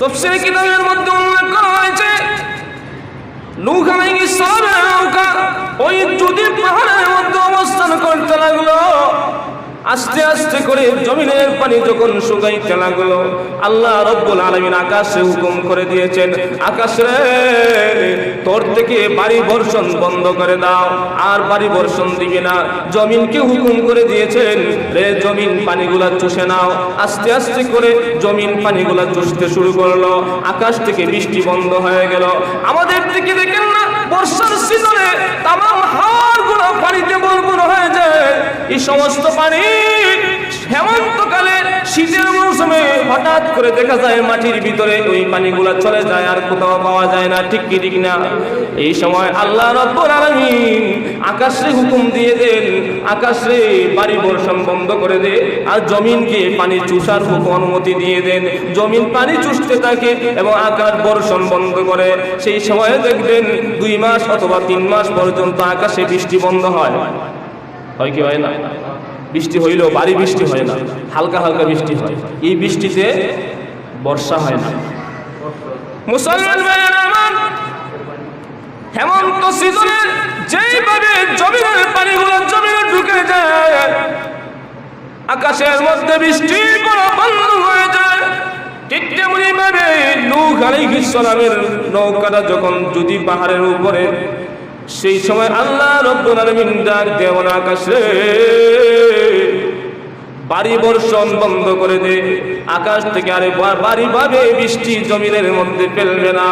তফসিল কিতাবের মধ্যে উল্লেখ করা হয়েছে, নূহ আলাইহিস সালামের নৌকা ওই যদি পাহাড়ের মধ্যে অবস্থান করতে লাগল আস্তে আস্তে করে জমিনের পানি যখন শুকাইতে লাগল আল্লাহ রব্বুল আলামিন আকাশে হুকুম করে দিয়েছেন, আকাশ রে তোর থেকে বাড়ি বর্ষণ বন্ধ করে দাও, আর বাড়ি বর্ষণ দিবে না। জমিনকে হুকুম করে দিয়েছেন, রে জমিন পানিগুলা চুষে নাও। আস্তে আস্তে করে জমিন পানিগুলা চুষতে শুরু করল। আকাশ থেকে বৃষ্টি বন্ধ হয়ে গেল। আমাদের দিকে দেখেন না বর্ষার সিজনে তামাম হাড়গুলো পানিতে বলবুল হয়ে যায়। এই সমস্ত পানি হেমন্তকালে শীতের মৌসুমে হঠাৎ করে দেখা যায় মাটির ভিতরে ওই পানিগুলো চলে যায় আর কোথাও পাওয়া যায় না। ঠিক কি, ঠিক না? এই সময় আল্লাহ রব্বুল আলামিন আকাশে হুকুম দিয়ে দেন, আকাশে বাড়ি বর্ষণ বন্ধ করে দে আর জমিনকে পানি চুষার হুকুম অনুমতি দিয়ে দেন। জমিন পানি চুষতে থাকে এবং আকাশ বর্ষণ বন্ধ করে। সেই সময়ে দেখবেন দুই মাস অথবা তিন মাস পর্যন্ত আকাশে বৃষ্টি বন্ধ হয়। হয় কি, হয় না? বৃষ্টি হইলেও বাড়ি বৃষ্টি হয় না, হালকা হালকা বৃষ্টি হয়। এই বৃষ্টিতে বর্ষা হয় না। মুসলমান হেমন্ত সিজনে যেইভাবে জমিনের পানিগুলো জমিনে ঢুকে যায়, আকাশের মধ্যে বৃষ্টি পড়া বন্ধ হয়ে যায়, ঠিক তেমনি ভাবে আলাইহিস নৌকাটা যখন যদি পাহাড়ের উপরে, সেই সময় আল্লাহ রব্বুল আলামিন ডাক দেওয়ান আকাশে। বাড়ি বর্ষণ বন্ধ করে দে। আকাশ থেকে আরে বাড়ি ভাবে বৃষ্টি জমিনের মধ্যে ফেলবে না।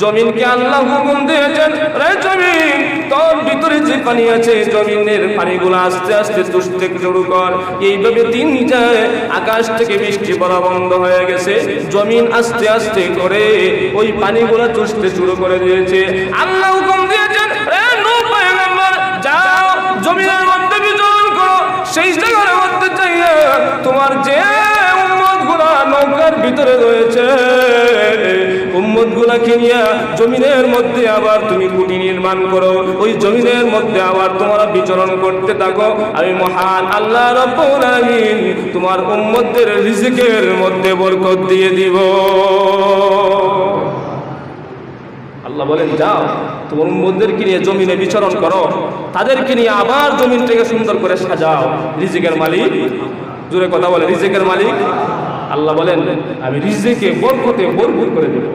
জমিনকে আল্লাহ হুকুম দিয়েছেন, রে জমিন, তোর ভিতরে যে পানি আছে, জমিনের পানিগুলো আস্তে আস্তে তুষতে শুরু কর। এইভাবে তিন যায় আকাশ থেকে বৃষ্টি পড়া বন্ধ হয়ে গেছে। জমিন আস্তে আস্তে করে ওই পানিগুলো চুষতে শুরু করে দিয়েছে। আল্লাহ হুকুম দিয়েছেন, রে রয়েছে উম্মত নিয়ে জমিনের মধ্যে আবার তুমি কুটি নির্মাণ করো। ওই জমিনের মধ্যে আবার তোমরা বিচরণ করতে থাকো। আমি মহান আল্লাহ রব্বুল তোমার উম্মতদের রিজিকের মধ্যে বরকত দিয়ে দিব। আল্লাহ বলেন, যাও, তোমার উম্মতদেরকে নিয়ে জমিনে বিচরণ করো। তাদেরকে নিয়ে আবার জমিনটাকে সুন্দর করে সাজাও। রিজিকের মালিক। জোরে কথা বলে, রিজিকের মালিক? আল্লাহ বলেন, আমি রিজিকে বরকতে ভরপুর করে দেব।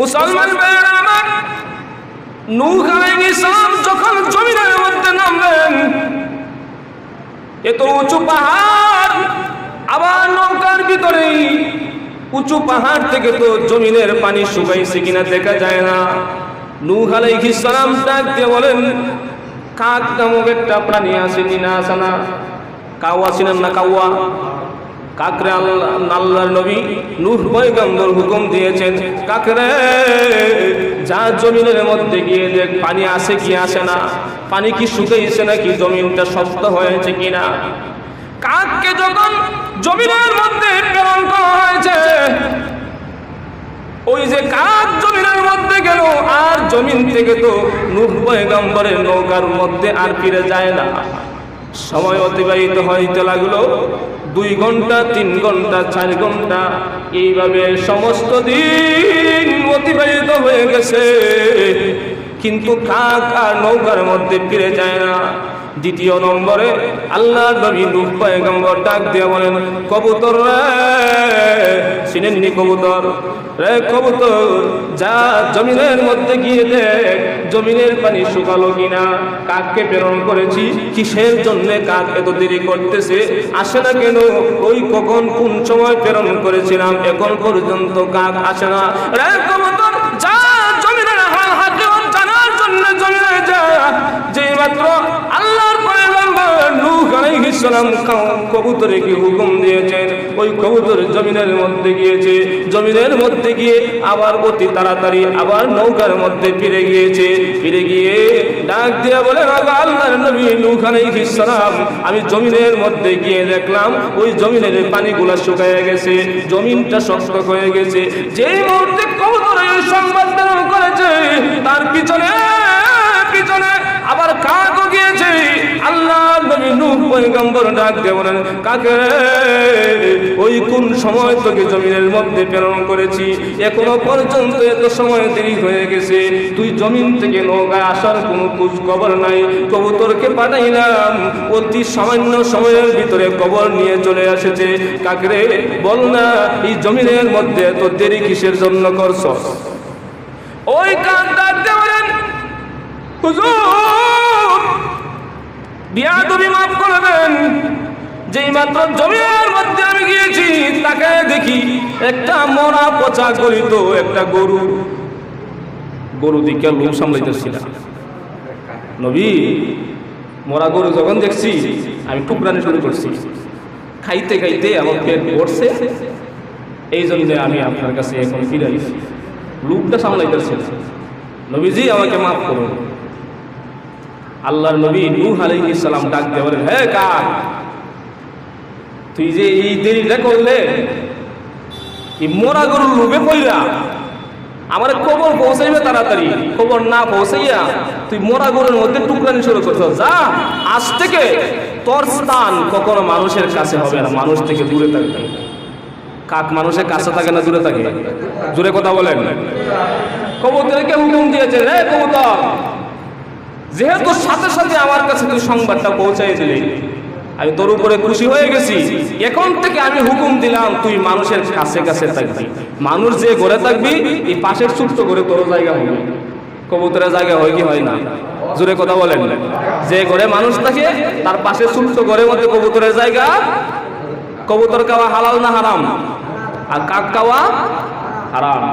মুসলমান আমার নূহ আলাইহিস সালাম যখন জমিনের মধ্যে নামলেন, এত উঁচু পাহাড়, আবার নৌকার ভিতরেই উঁচু পাহাড় থেকে তো জমিনের পানি শুকাইছে কিনা দেখা যায় না। নূহ আলাইহিস সালাম ডাক দিয়ে বলেন, কাক নামক একটা প্রাণী আসেনি না আসে না? কাউয়া ছিলেন না কাউয়া? কাকরে আল্লাহ আল্লাহর নবী নূহ পয়গম্বর হুকুম দিয়েছেন, কাকরে, যা জমিনের মধ্যে গিয়ে দেখ, পানি আসে কি আসে না? পানি কি শুকাইছে নাকি? জমিনটা শক্ত হয়েছে কিনা কাককে যখন জমিনের মধ্যে প্রেরণ করা হয়েছে, ওই যে কাক জমিনের মধ্যে গেল, আর জমিন থেকে তো নূহ পয়গম্বরের নৌকার মধ্যে আর ফিরে যায় না। সময় অতিবাহিত হইতে লাগল। দুই ঘণ্টা, তিন ঘণ্টা, চার ঘণ্টা, এইভাবে সমস্ত দিন অতিবাহিত হয়ে গেছে। কিন্তু কাক আর নৌকার মধ্যে ফিরে যায় না। দ্বিতীয় নম্বরে আল্লাহ নবী নূহ পয়গম্বর ডাক দিয়ে বলেন, কবুতর রে, চিনেননি কবুতর? রে কবুতর, যা জমিনের মধ্যে গিয়ে দেখ, জমিনের পানি শুকালো কিনা? কাককে প্রেরণ করেছি, কিসের জন্য কাক এত দেরি করতেছে? আসে না কেন? ওই কখন কোন সময় প্রেরণ করেছিলাম? এখন পর্যন্ত কাক আসে না। রে কবুতর, যা জমিনের হাল হাতে জানার জন্য জমিনে যা। যে মাত্র আল্লাহর পয়গম্বর নূহ আলাইহিস সালাম কবুতরকে হুকুম দিয়েছেন? ওই কবুতর জমিনের মধ্যে গিয়েছে। জমিনের মধ্যে গিয়ে আবার অতি তাড়াতাড়ি আবার নৌকার মধ্যে ফিরে গিয়েছে। ফিরে গিয়ে ডাক দিয়ে বলে "আগো আল্লাহর নবী আলাইহিস সালাম, আমি জমিনের মধ্যে গিয়ে দেখলাম, ওই জমিনের পানিগুলা শুকায় গেছে, জমিনটা শক্ত হয়ে গেছে। যেই মুহূর্তে কবুতর এই সংবাদ করেছে, তার পিছনে পিছনে আবার কাকও গিয়েছে। আল্লাহ নবী নূহ পয়গম্বর ডাক দিয়ে বলেন, কাকে? ওই কোন সময় তোকে জমিনের মধ্যে প্রেরণ করেছি? এখনও পর্যন্ত এত সময় দেরি হয়ে গেছে। তুই জমিন থেকে নৌকায় আসার কোনো খোঁজ খবর নাই কবুতরকে পাঠাইলাম। অতি সামান্য সময়ের ভিতরে কবর নিয়ে চলে এসেছে। কাকরে বল না, এই জমিনের মধ্যে এত দেরি কিসের জন্য করছ? ওই কাক বলেন, হুজুর বিয়া মাফ করবেন যেই মাত্র জমির মধ্যে আমি গিয়েছি, তাকে দেখি একটা মরা পচা গলিত একটা গরু। গরু দিকে লোক সামলাইতেছিল নবী, মরা গরু যখন দেখছি, আমি টুকরানি শুরু করছি। খাইতে খাইতে আমার পেট পড়ছে এই জন্য আমি আপনার কাছে এখন ফিরে আইছি। লোকটা সামলাইতেছিল নবীজি, আমাকে মাফ করুন। আল্লাহর নবী নূহ আলাইহিস সালাম ডাক দিয়ে বলেন, হে কাক তুই যে এই দেরিটা করলে, এই মোরা গরুর লোভে পইরা আমার খবর পৌঁছাইবে তাড়াতাড়ি। খবর না পৌঁছাইয়া তুই মোরা গরুর মধ্যে টুকরানি শুরু করছ। যা, আজ থেকে তোর স্থান কখনো মানুষের কাছে হবে না। মানুষ থেকে দূরে থাকবে কাক মানুষের কাছে থাকে না, দূরে থাকে? দূরে কথা বলেন। কবুতরকে হুকুম দিয়েছে রে কবুতর যেহেতু সাথে সাথে আমার কাছে তুই সংবাদটা পৌঁছাই দিলি, আমি তোর উপরে খুশি হয়ে গেছি। এখন থেকে আমি হুকুম দিলাম, তুই মানুষের কাছে কাছে থাকবি। মানুষ যে ঘরে থাকবি, এই পাশের ছোট্ট করে তোর জায়গা হবে। কবুতরের জায়গা হয় কি হয় না? জোরে কথা বলেন। যে ঘরে মানুষ থাকে, তার পাশে ছোট্ট ঘরের মধ্যে কবুতরের জায়গা। কবুতর খাওয়া হালাল না হারাম? আর কাক খাওয়া হারাম?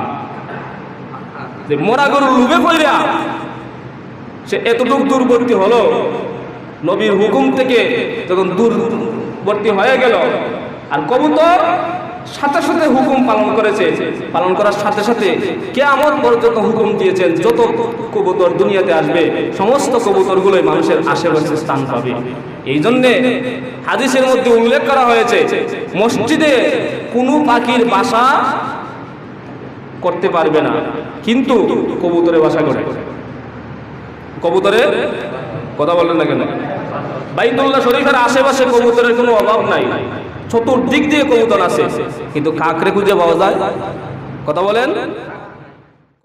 যে মোরা গরুর লুবে পড়িয়া সে এতটুকু দূরবর্তী হলো, নবীর হুকুম থেকে যখন দূরবর্তী হয়ে গেল, আর কবুতর সাথে সাথে হুকুম পালন করেছে। পালন করার সাথে সাথে কে আমার পর্যন্ত হুকুম দিয়েছেন, যত কবুতর দুনিয়াতে আসবে, সমস্ত কবুতরগুলোই মানুষের আশেপাশে স্থান পাবে। এই জন্যে হাদিসের মধ্যে উল্লেখ করা হয়েছে, মসজিদে কোনো পাখির বাসা করতে পারবে না, কিন্তু কবুতরে বাসা করে কবুতরের কথা বলেন না কেন? বাইতুল্লাহ শরীফের আশেপাশে কবুতরের কোনো অভাব নাই। চতুর্দিক দিয়ে কবুতর আছে। কিন্তু কাকরে খুঁজে পাওয়া যায়। কথা বলেন?